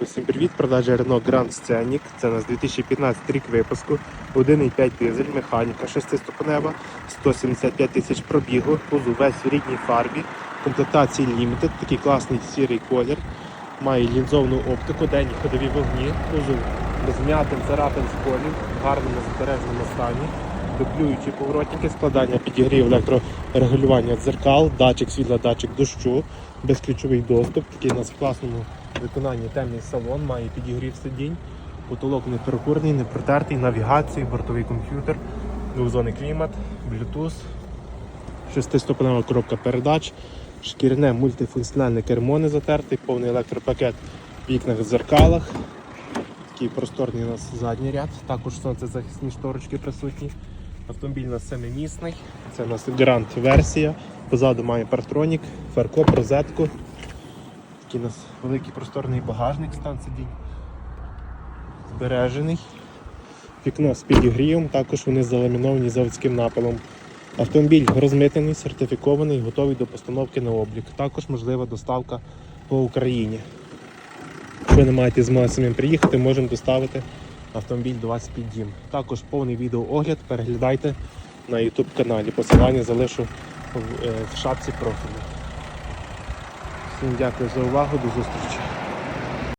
Усім привіт, продажа Renault Grand Scenic. Це у нас 2015 рік випуску, 1,5 дизель, механіка 6-ступенева, 175 тисяч пробігу, кузов весь в рідній фарбі, комплектації Limited, такий класний сірий колір. Має лінзовну оптику, денні ходові вогні, кузов без м'ятин, царапин з колів, в гарному збережному стані. Дуплюючі поворотники, складання підігрів електрорегулювання дзеркал, датчик світла, датчик дощу, безключовий доступ. Такий у нас в класному виконанні темний салон, має підігрів сидінь, потолок не перекурний, не протертий, навігації, бортовий комп'ютер, двохзонний клімат, Bluetooth, шестиступенева коробка передач, шкіряне мультифункціональне кермо не затертий, повний електропакет в вікнах дзеркалах. Такий просторний у нас задній ряд, також сонцезахисні шторочки присутні. Автомобіль у нас семимісний, це у нас Grand версія. Позаду має партронік, фаркоп, розетку. Такий у нас великий просторний багажник стан сидінь. Збережений. Вікно з підігрівом, також вони заламіновані заводським напилом. Автомобіль розмитений, сертифікований, готовий до постановки на облік. Також можлива доставка по Україні. Якщо не маєте змоги самим приїхати, можемо доставити автомобіль до вас під дім. Також повний відеоогляд переглядайте на YouTube каналі. Посилання залишу в, е, в шапці профілю. Всім дякую за увагу, до зустрічі.